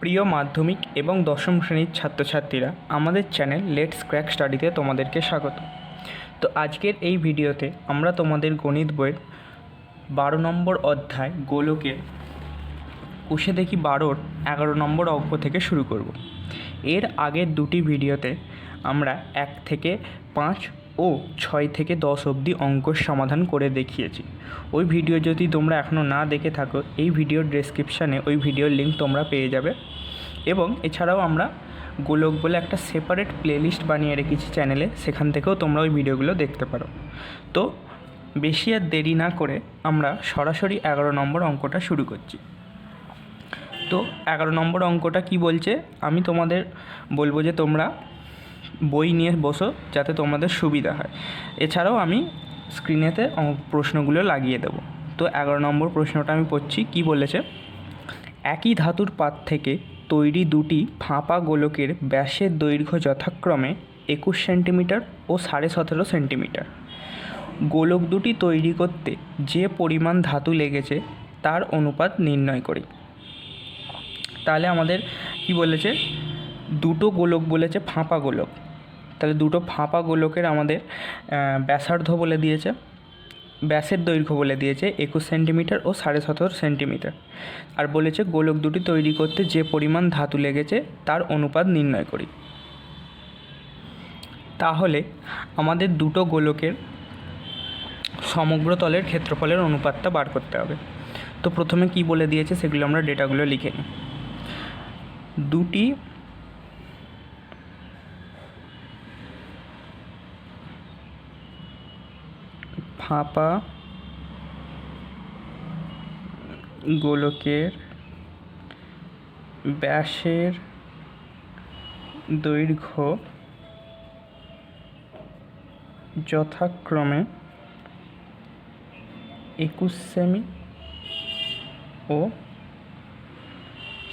প্রিয় মাধ্যমিক এবং দশম শ্রেণির ছাত্রছাত্রীরা, আমাদের চ্যানেল লেটস ক্র্যাক স্টাডিতে তোমাদেরকে স্বাগত। তো আজকের এই ভিডিওতে আমরা তোমাদের গণিত বইয়ের বারো নম্বর অধ্যায় গোলকের কুশে দেখি বারোর এগারো নম্বর অঙ্ক থেকে শুরু করব। এর আগের দুটি ভিডিওতে আমরা এক থেকে পাঁচ ও ছয় থেকে দশ অবধি অঙ্কর সমাধান করে দেখিয়েছি। ওই ভিডিও যদি তোমরা এখনও না দেখে থাকো, এই ভিডিওর ডেসক্রিপশানে ওই ভিডিওর লিঙ্ক তোমরা পেয়ে যাবে। এবং এছাড়াও আমরা গোলক বলে একটা সেপারেট প্লেলিস্ট বানিয়ে রেখেছি চ্যানেলে সেখান থেকেও তোমরা ওই ভিডিওগুলো দেখতে পারো। তো বেশি আর দেরি না করে আমরা সরাসরি এগারো নম্বর অঙ্কটা শুরু করছি। তো এগারো নম্বর অঙ্কটা কি বলছে? আমি তোমাদের বলব যে তোমরা বই নিয়ে বসো, যাতে তোমাদের সুবিধা হয়। এছাড়াও আমি স্ক্রিনেতে প্রশ্নগুলো লাগিয়ে দেবো। তো এগারো নম্বর প্রশ্নটা আমি পড়ছি, কি বলেছে? একই ধাতুর পাত থেকে তৈরি দুটি ফাঁপা গোলকের ব্যাসের দৈর্ঘ্য যথাক্রমে একুশ সেন্টিমিটার ও সাড়ে সতেরো সেন্টিমিটার। গোলক দুটি তৈরি করতে যে পরিমাণ ধাতু লেগেছে, তার অনুপাত নির্ণয় করি। তাহলে আমাদের কি বলেছে? দুটো গোলক বলেছে ফাঁপা গোলক। তাহলে দুটো ফাঁপা গোলকের আমাদের ব্যাসার্ধ বলে দিয়েছে, ব্যাসের দৈর্ঘ্য বলে দিয়েছে একুশ সেন্টিমিটার ও সাড়ে সতেরো সেন্টিমিটার। আর বলেছে গোলক দুটি তৈরি করতে যে পরিমাণ ধাতু লেগেছে তার অনুপাত নির্ণয় করি। তাহলে আমাদের দুটো গোলকের সমগ্র তলের ক্ষেত্রফলের অনুপাতটা বার করতে হবে। তো প্রথমে কি বলে দিয়েছে সেগুলো আমরা ডেটাগুলো লিখে নিই। দুটি ফাঁপা গোলকের ব্যাসের দৈর্ঘ্য যথাক্রমে একুশ সেমি ও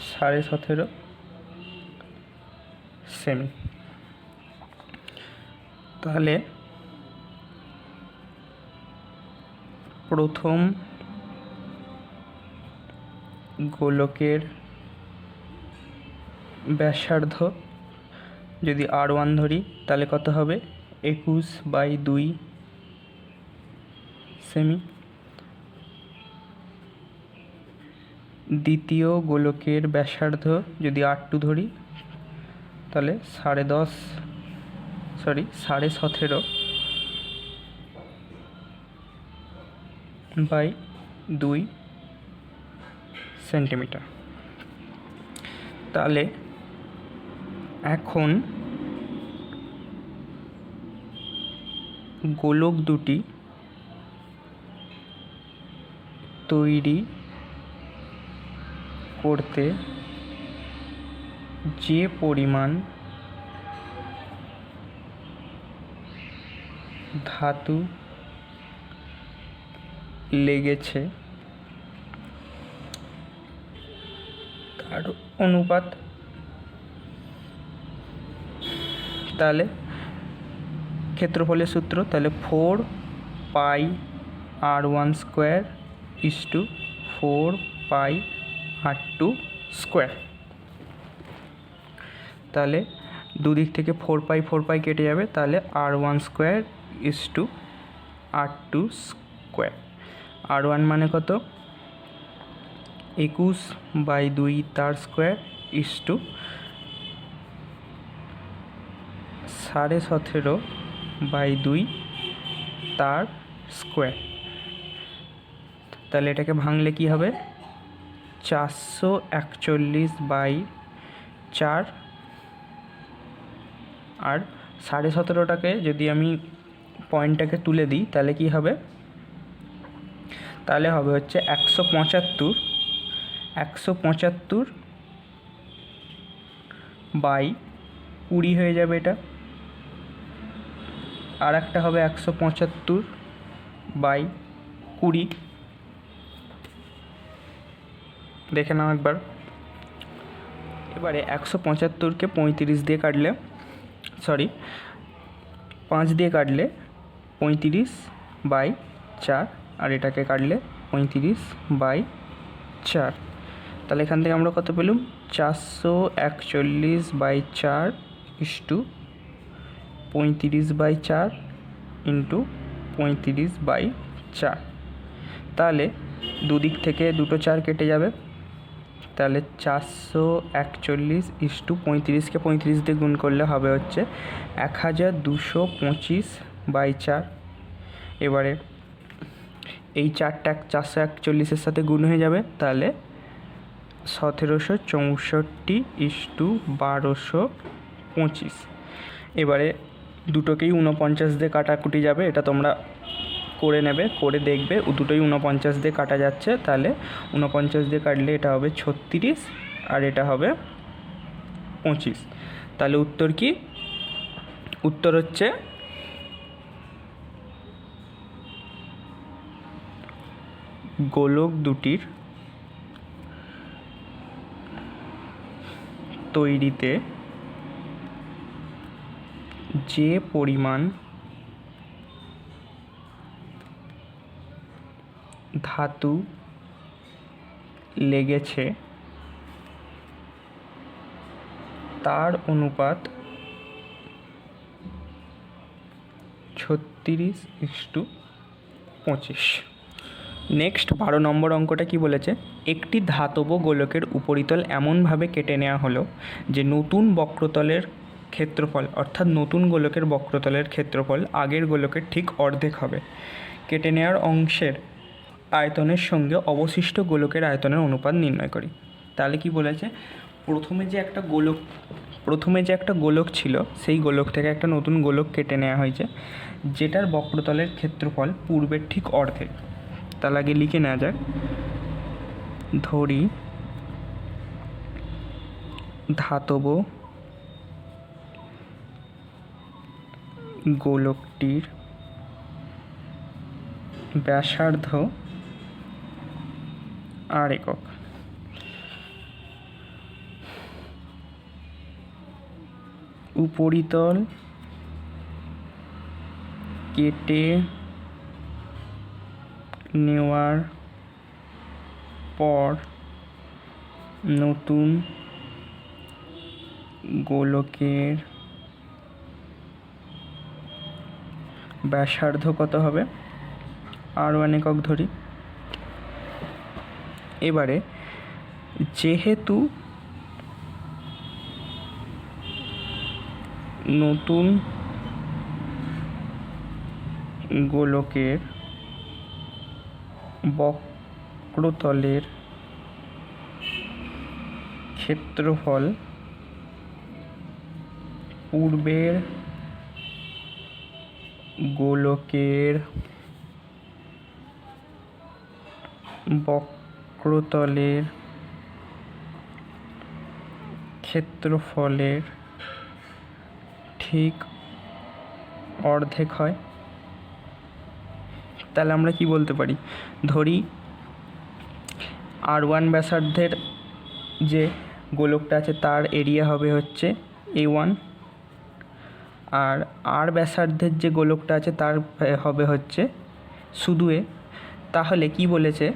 সাড়ে সতেরো সেমি। তাহলে প্রথম গোলকের ব্যাসার্ধ যদি আর ওয়ান ধরি, তাহলে কত হবে? একুশ বাই দুই সেমি। দ্বিতীয় গোলকের ব্যাসার্ধ যদি আর টু ধরি, তাহলে সাড়ে দশ সরি সাড়ে সতেরো। বাই দুই সেন্টিমিটার। তাহলে এখন গোলক দুটি তৈরি করতে যে পরিমাণ ধাতু লেগেছে। তার অনুপাত? তাহলে ক্ষেত্রফলের সূত্র, তাহলে four pi R one square is two four pi R two square তাহলে দুদিক থেকে ফোর পাই ফোর পাই কেটে যাবে, তাহলে R one square is two R two square R one মানে কত? একুশ বাই দুই তার স্কোয়ার ইস টু সাড়ে সতেরো বাই দুই তার স্কোয়ার। তাহলে এটাকে ভাঙলে কি হবে? চারশো একচল্লিশ বাই চার আর সাড়ে সতেরোটাকে যদি আমি পয়েন্টটাকে তুলে দিই, তাহলে কি হবে? তাহলে হবে হচ্ছে একশো পঁচাত্তর একশো পঁচাত্তর বাই কুড়ি হয়ে যাবে এটা। আর একটা হবে একশো পঁচাত্তর বাই কুড়ি। দেখে নাও একবার। এবারে একশো পঁচাত্তরকে পঁয়ত্রিশ দিয়ে কাটলে সরি পাঁচ দিয়ে কাটলে পঁয়ত্রিশ বাই চার। আর এটাকে কাটলে পঁয়ত্রিশ বাই চার। তাহলে এখান থেকে আমরা কত পেলুম? চারশো একচল্লিশ বাই চার ইস্টু পঁয়ত্রিশ বাই চার ইন্টু পঁয়ত্রিশ বাই চার। তাহলে দুদিক থেকে দুটো চার কেটে যাবে। তাহলে চারশো একচল্লিশ ইস্টু পঁয়ত্রিশকে পঁয়ত্রিশ দিয়ে গুণ করলে হবে হচ্ছে এক হাজার দুশো পঁচিশ বাই চার। এবারে এই চারটা চারশো একচল্লিশের সাথে গুণ হয়ে যাবে, তাহলে সতেরোশো চৌষট্টি ইস্টু বারোশো পঁচিশ। এবারে দুটোকেই ঊনপঞ্চাশ দিয়ে কাটাকুটি যাবে, এটা তোমরা করে নেবে, করে দেখবে দুটোই ঊনপঞ্চাশ দিয়ে কাটা যাচ্ছে, তাহলে ঊনপঞ্চাশ দিয়ে কাটলে এটা হবে ছত্রিশ, আর এটা হবে পঁচিশ। তাহলে উত্তর কি? উত্তর হচ্ছে গোলক দুটির তৈরিতে যে পরিমাণ ধাতু লেগেছে তার অনুপাত ছত্রিশ ইস্টু পঁচিশ। নেক্সট বারো নম্বর অঙ্কটা কি বলেছে? একটি ধাতব গোলকের উপরিতল এমনভাবে কেটে নেওয়া হলো যে নতুন বক্রতলের ক্ষেত্রফল, অর্থাৎ নতুন গোলকের বক্রতলের ক্ষেত্রফল আগের গোলকের ঠিক অর্ধেক হবে। কেটে নেওয়ার অংশের আয়তনের সঙ্গে অবশিষ্ট গোলকের আয়তনের অনুপাত নির্ণয় করি। তাহলে কি বলেছে? প্রথমে যে একটা গোলক, প্রথমে যে একটা গোলক ছিল, সেই গোলক থেকে একটা নতুন গোলক কেটে নেওয়া হয়েছে, যেটার বক্রতলের ক্ষেত্রফল পূর্বের ঠিক অর্ধেক। তাহলে আগে লিখে নেওয়া যাক। ধরি। ধাতব গোলকটির ব্যাসার্ধ আর একক। উপরিতল কেটে নেওয়ার পর নতুন গোলকের ব্যাসার্ধ কত হবে আর ওয়ান একক ধরি এবারে যেহেতু নতুন গোলকের বক্রতলের ক্ষেত্রফল পূর্বের গোলকের বক্রতলের ক্ষেত্রফলের ঠিক অর্ধেক হয়। তাহলে আমরা কি বলতে পারি? ধরি আর ওয়ান ব্যাসার্ধের যে গোলকটা আছে তার এরিয়া হবে হচ্ছে এ ওয়ান আর আর ব্যাসার্ধের যে গোলকটা আছে তার হবে হচ্ছে শুধু এ তাহলে কি বলেছে?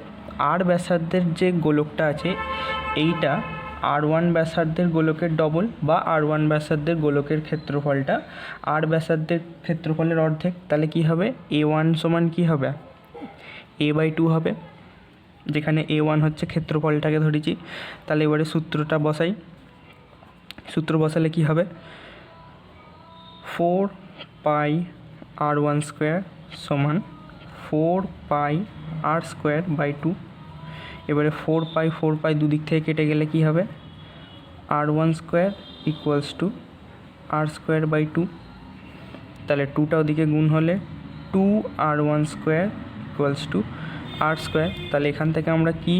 আর ব্যাসার্ধের যে গোলকটা আছে, এইটা আর ওয়ান ব্যাসার্ধের গোলকের ডবল বা আর ওয়ান ব্যাসার্ধের গোলকের ক্ষেত্রফলটা, আর ব্যাসার্ধের ক্ষেত্রফলের অর্ধেক, তাহলে কি হবে? এ ওয়ান সমান কী হবে? এ বাই টু হবে, যেখানে এ ওয়ান হচ্ছে ক্ষেত্রফলটাকে ধরেছি। তাহলে এবারে সূত্রটা বসাই। সূত্র বসালে কি হবে? Four pi R one square সমান four pi R square by two এবারে ফোর পাই ফোর পাই দুদিক থেকে কেটে গেলে কি হবে? R one square equals two R square by two তাহলে টুটা ওদিকে গুণ হলে two R one square equals two R square তাহলে এখান থেকে আমরা কি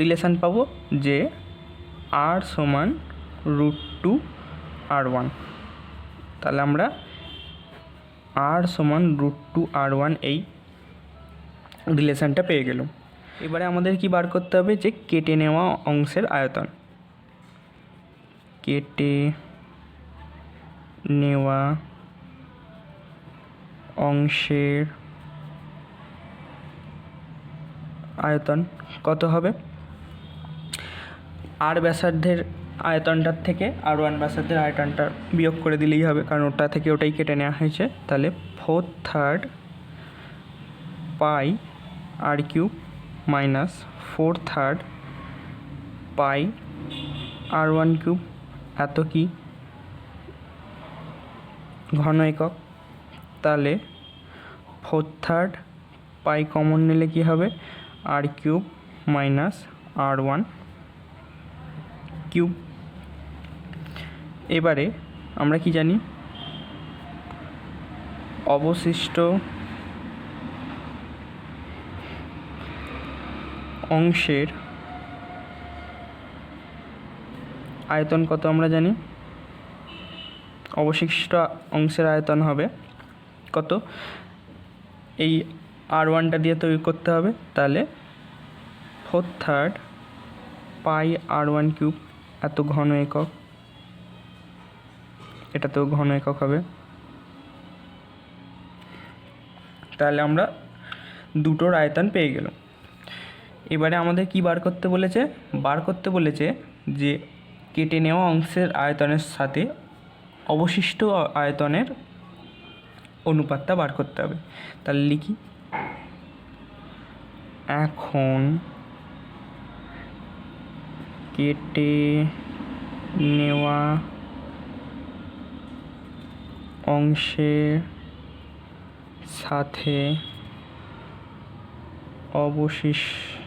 রিলেশান পাবো? যে আর সমান রুট টু আর ওয়ান তাহলে আমরা আর সমান রুট টু আর ওয়ান এই রিলেশানটা পেয়ে গেলাম। এবারে আমাদের কি বার করতে হবে? যে কেটে নেওয়া অংশের আয়তন। কেটে নেওয়া অংশের আয়তন কত হবে? আর ব্যাসার্ধের আয়তনটার থেকে আর ওয়ান ব্যাসার্ধের আয়তনটা বিয়োগ করে দিলেই হবে, কারণ ওটা থেকে ওটাই কেটে নেওয়া হয়েছে। তাহলে four third pi R cube minus four third pi R one cube এত কি? ঘন একক। তাহলে ফোর থার্ড পাই কমন নিলে কি হবে? R cube minus R one cube এবারে আমরা কি জানি? অবশিষ্ট অংশের আয়তন কত আমরা জানি? অবশিষ্ট অংশের আয়তন হবে কত? এই আর ওয়ানটা দিয়ে তৈরি করতে হবে, তাহলে four third pi R one cube এত ঘন একক, এটাতেও ঘন একক হবে। তাহলে আমরা দুটোর আয়তন পেয়ে গেলাম। এবারে আমাদের কি বার করতে বলেছে? বার করতে বলেছে যে কেটে নেওয়া অংশের আয়তনের সাথে অবশিষ্ট আয়তনের অনুপাতটা বার করতে হবে। তাহলে লিখি। এখন কেটে নেওয়া অংশের সাথে অবশিষ্ট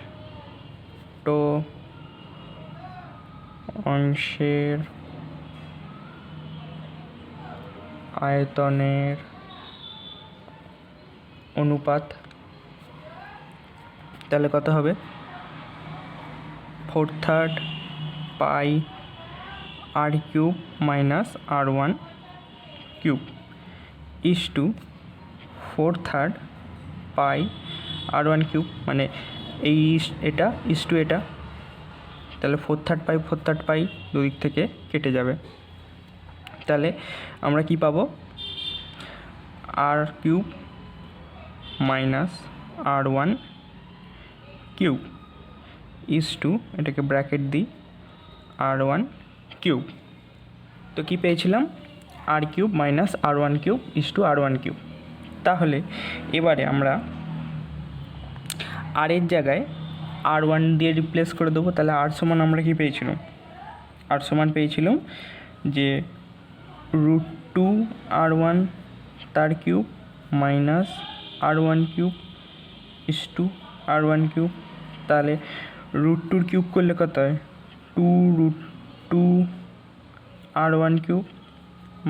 অংশের আয়তনের অনুপাত, তাহলে কত হবে? Four third pi R cube minus R one cube is two four third pi R one cube মানে এই ইস- এটা, ইস টু এটা, তাহলে four third pi four third pi, দুদিক থেকে কেটে যাবে। তাহলে আমরা কি পাবো? R cube minus R one cube is two এটাকে ব্র্যাকেট দিই আর ওয়ান কিউব তো কি পেয়েছিলাম? R cube minus R one cube is two R one cube তাহলে এবারে আমরা আর এর জায়গায় আর ওয়ান দিয়ে রিপ্লেস করে দেবো, তাহলে আর সমান আমরা কি পেয়েছিলাম? আর সমান পেয়েছিলাম যে রুট টু আর ওয়ান তার cube minus R one cube is two R one cube তাহলে রুট টুর কিউব করলে কত হয়? Two root two R one cube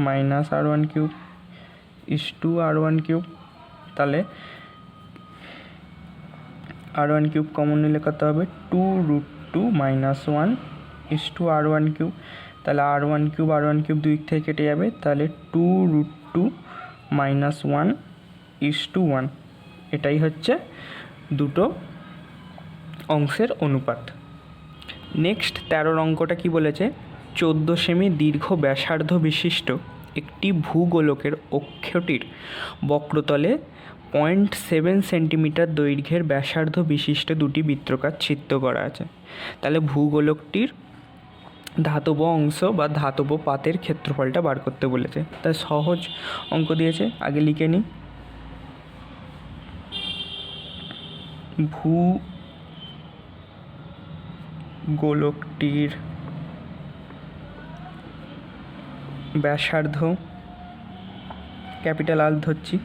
minus R one cube is two R one cube তাহলে আর ওয়ান কিউব কমন নিলে কত হবে? Two root two minus one is two R one cube তাহলে R one cube R one cube দুই থেকে কেটে যাবে। তাহলে two root two minus one is two one এটাই হচ্ছে দুটো অংশের অনুপাত। নেক্সট তেরোর অঙ্কটা কি বলেছে? চোদ্দ সেমি দীর্ঘ ব্যাসার্ধ বিশিষ্ট একটি ভূগোলকের অক্ষটির বক্রতলে পয়েন্ট সেভেন সেন্টিমিটার দৈর্ঘ্যের ব্যাসার্ধ বিশিষ্ট দুটি বৃত্তকার চিত্র করা আছে। তাহলে ভূগোলকটির ধাতব অংশ বা ধাতব পাতের ক্ষেত্রফলটা বার করতে বলেছে। তাই সহজ অঙ্ক দিয়েছে। আগে লিখে নিই। ভূ গোলকটির ব্যাসার্ধ ক্যাপিটাল আল ধরছি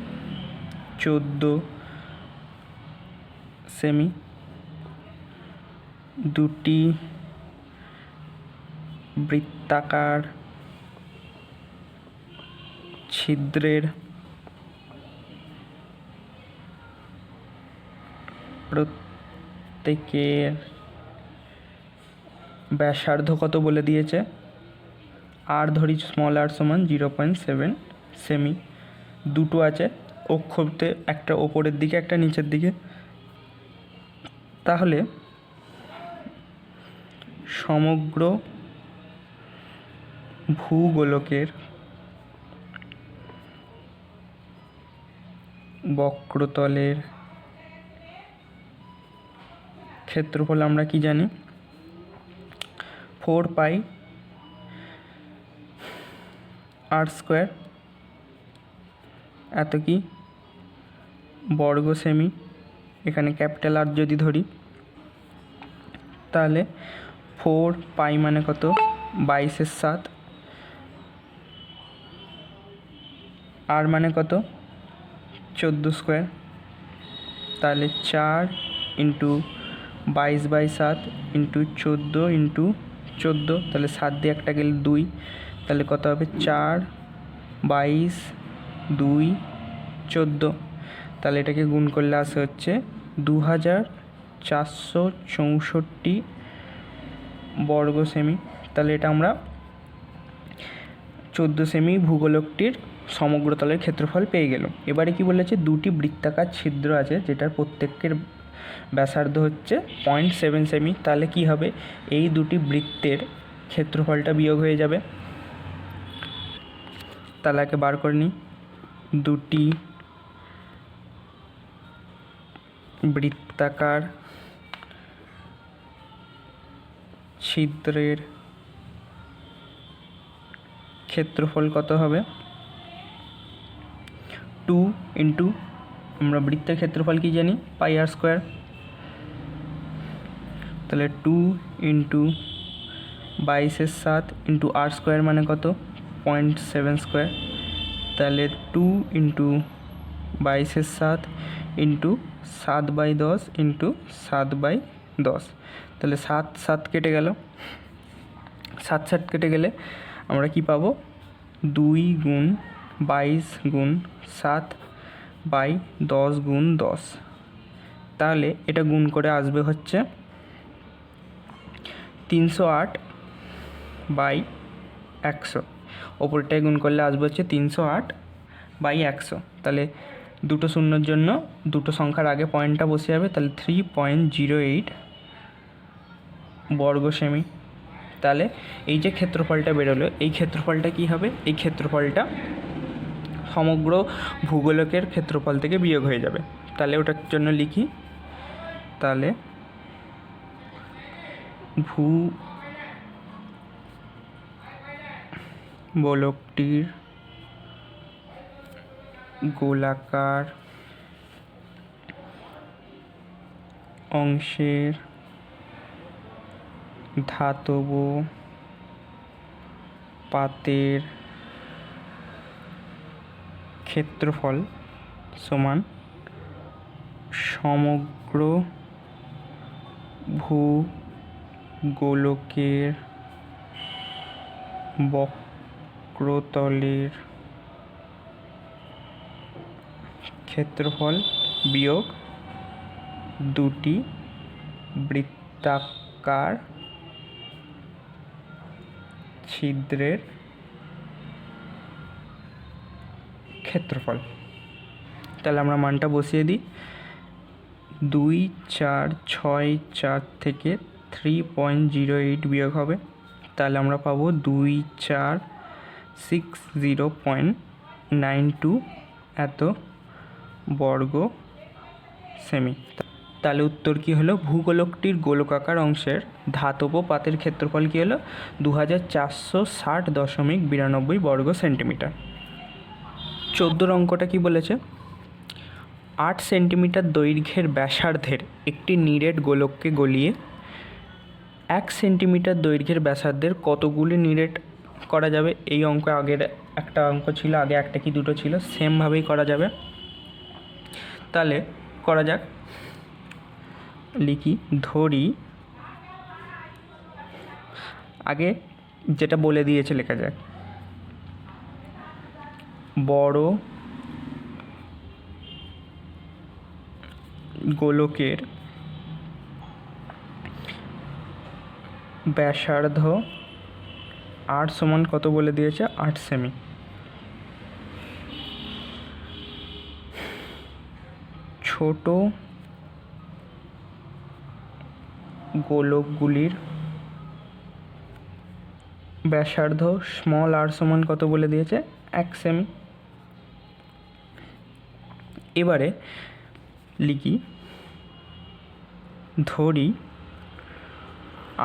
চোদ্দ সেমি। দুটি বৃত্তাকার ছিদ্রের প্রত্যেকের ব্যাসার্ধ কত বলে দিয়েছে? আর ধরি স্মল আর সমান জিরো পয়েন্ট সেভেন সেমি। দুটো আছে। অক্ষতে একটা ওপরের দিকে, একটা নিচের দিকে। তাহলে সমগ্র ভূগোলকের বক্রতলের ক্ষেত্রফল আমরা কি জানি? Four pi R square. এত কি? বর্গ সেমি এখানে ক্যাপিটাল আর যদি ধরি, তাহলে ফোর পাই মানে কত? বাইশের সাত। আর মানে কত? চোদ্দ স্কোয়ার তাহলে চার ইন্টু বাইশ বাই সাত ইন্টু চোদ্দ ইন্টু চোদ্দ। তাহলে সাত দিয়ে একটা গেলে দুই। তাহলে কত হবে? চার, বাইশ, দুই, চোদ্দ। তাহলে এটাকে গুণ করলে আসে হচ্ছে দু হাজার চারশো চৌষট্টি বর্গ সেমি। তাহলে এটা আমরা চোদ্দ সেমি ভূগোলকটির সমগ্র তলের ক্ষেত্রফল পেয়ে গেলাম। এবারে কি বলেছে? দুটি বৃত্তাকার ছিদ্র আছে যেটার প্রত্যেকের ব্যাসার্ধ হচ্ছে পয়েন্ট সেভেন সেমি। তাহলে কি হবে? এই দুটি বৃত্তের ক্ষেত্রফলটা বিয়োগ হয়ে যাবে। তাহলে একে বার করে নিই। দুটি বৃত্তাকার ছিদ্রের ক্ষেত্রফল কত হবে? টু ইন্টু আমরা বৃত্তের ক্ষেত্রফল কি জানি? পাই আর স্কোয়ার তাহলে টু ইন্টু বাইশের সাত ইন্টু আর স্কোয়ার মানে কত? পয়েন্ট সেভেন স্কোয়ার তাহলে টু ইন্টু বাইশের সাত ইন্টু সাত বাই দশ ইন্টু সাত বাই দশ। তাহলে সাত সাত কেটে গেল। সাত সাত কেটে গেলে আমরা কি পাবো? দুই গুণ বাইশ গুণ সাত বাই দশ গুণ দশ। তাহলে এটা গুণ করে আসবে হচ্ছে তিনশো আট বাই একশো। ওপরটায় গুণ করলে আসবে হচ্ছে তিনশো আট বাই একশো। তাহলে দুটো শূন্যর জন্য দুটো সংখ্যার আগে পয়েন্টটা বসে যাবে, তাহলে থ্রি পয়েন্ট জিরো এইট বর্গ সেমি। তাহলে এই যে ক্ষেত্রফলটা বেরোলো, এই ক্ষেত্রফলটা কি হবে? এই ক্ষেত্রফলটা সমগ্র ভূগোলকের ক্ষেত্রফল থেকে বিয়োগ হয়ে যাবে। তাহলে ওটার জন্য লিখি, তাহলে ভূ গোলকটির গোলাকার অংশের ধাতব পাতের ক্ষেত্রফল সমান সমগ্র ভূগোলকের বক্রতলের ক্ষেত্রফল বিয়োগ দুটি বৃত্তাকার ছিদ্রের ক্ষেত্রফল। তাহলে আমরা মানটা বসিয়ে দিই। দুই, চার, ছয়, চার থেকে থ্রি পয়েন্ট জিরো এইট বিয়োগ হবে। তাহলে আমরা পাবো দুই, চার, six, zero point nine two. এত বর্গ সেমি। তাহলে উত্তর কী হলো? ভূগোলকটির গোলকাকার অংশের ধাতব পাতের ক্ষেত্রফল কী হলো? দু হাজার চারশো ষাট দশমিক বিরানব্বই বর্গ সেন্টিমিটার। চোদ্দোর অঙ্কটা কি বলেছে? আট সেন্টিমিটার দৈর্ঘ্যের ব্যাসার্ধের একটি নিরেট গোলককে গলিয়ে এক সেন্টিমিটার দৈর্ঘ্যের ব্যাসার্ধের কতগুলি নিরেট করা যাবে? এই অঙ্ক আগের একটা অঙ্ক ছিল, আগে একটা কি দুটো ছিল? সেমভাবেই করা যাবে। তাহলে করা যাক। লিখি, ধরি। আগে যেটা বলে দিয়েছে লেখা যাক। বড় গোলকের ব্যাসার্ধ আট সমান কত বলে দিয়েছে? আট সেমি। ছোট গোলকগুলির ব্যাসার্ধ স্মল আর সমান কত বলে দিয়েছে? এক সেমি এবারে লিখি, ধরি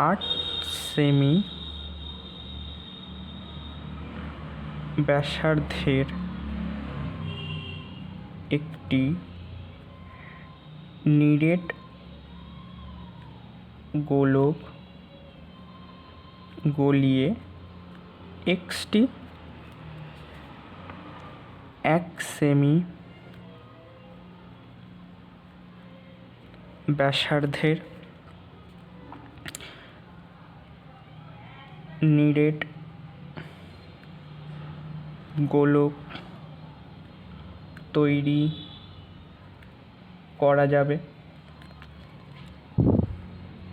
আট সেমি ব্যাসার্ধের একটি নিরেট গোলক গলিয়ে এক্সটি এক সেমি ব্যাসার্ধের নিরেট গোলক তৈরি করা যাবে।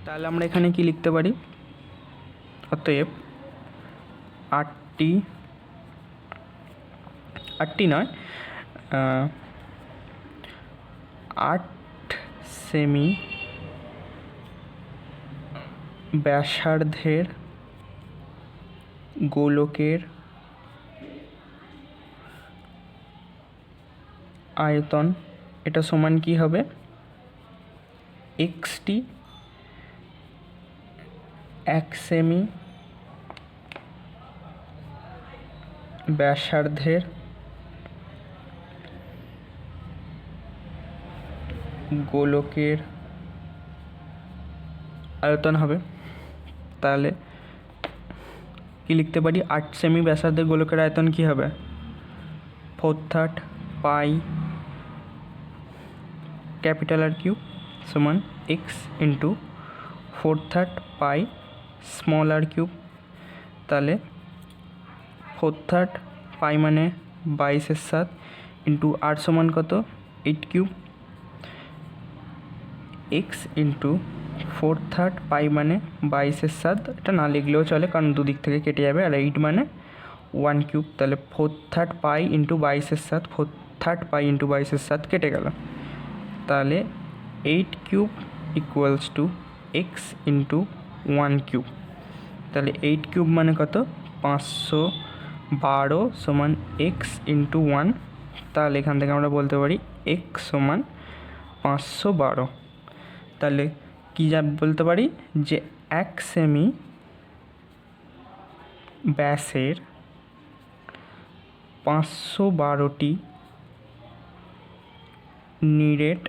তাহলে আমরা এখানে কি লিখতে পারি? অতএব আটটি আটটি নয় আট সেমি ব্যাসার্ধের গোলকের আয়তন এটা সমান কি হবে? এক্সটি এক সেমি ব্যাসার্ধের গোলকের আয়তন হবে। তাহলে কি লিখতে পারি? আট সেমি ব্যাসার্ধের গোলকের আয়তন কি হবে? Four third pi capital R cube সমান X into four third pi small R cube তাহলে ফোর থার্ড পাই মানে বাইশের সাত ইন্টু আট সমান কত? Eight cube X into four third pi মানে বাইশের সাত। এটা না লিখলেও চলে, কারণ দুদিক থেকে কেটে যাবে। আর এইট মানে ওয়ান কিউব তাহলে ফোর থার্ড পাই ইন্টু বাইশের সাত ফোর থার্ড পাই ইন্টু বাইশের সাত কেটে গেল। তাহলে eight cube equals two X into one cube তাহলে এইট কিউব মানে কত? পাঁচশো বারো সমান এক্স ইন্টু ওয়ান তাহলে এখান থেকে আমরা বলতে পারি এক্স সমান পাঁচশো বারো। তাহলে কী যা বলতে পারি? যে এক সেমি ব্যাসের পাঁচশো বারোটি নিরেট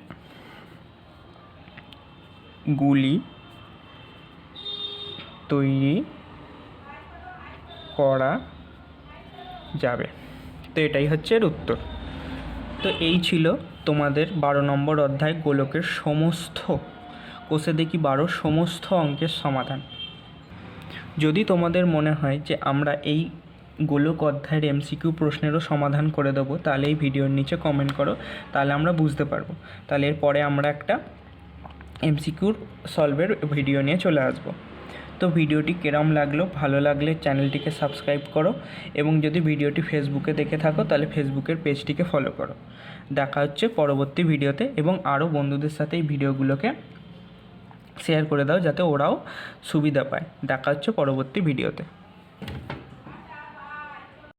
গুলি তৈরি করা যাবে। তো এটাই হচ্ছে এর উত্তর। তো এই ছিল তোমাদের বারো নম্বর অধ্যায় গোলকের সমস্ত, কোষে দেখি বারো সমস্ত অঙ্কের সমাধান। যদি তোমাদের মনে হয় যে আমরা এই গোলক অধ্যায়ের এমসিকিউ প্রশ্নেরও সমাধান করে দেবো। তাহলে এই ভিডিওর নিচে কমেন্ট করো, তাহলে আমরা বুঝতে পারব। তাহলে এরপরে আমরা একটা এমসিকিউর সলভের ভিডিও নিয়ে চলে আসব। তো ভিডিওটি কেরম লাগল, ভালো লাগলে চ্যানেলটিকে সাবস্ক্রাইব করো এবং যদি ভিডিওটি ফেসবুকে দেখে থাকো, তাহলে ফেসবুকের পেজটিকে ফলো করো। দেখা হচ্ছে পরবর্তী ভিডিওতে এবং আরও বন্ধুদের সাথে এই ভিডিওগুলোকে শেয়ার করে দাও, যাতে ওরাও সুবিধা পায়। দেখা হচ্ছে পরবর্তী ভিডিওতে।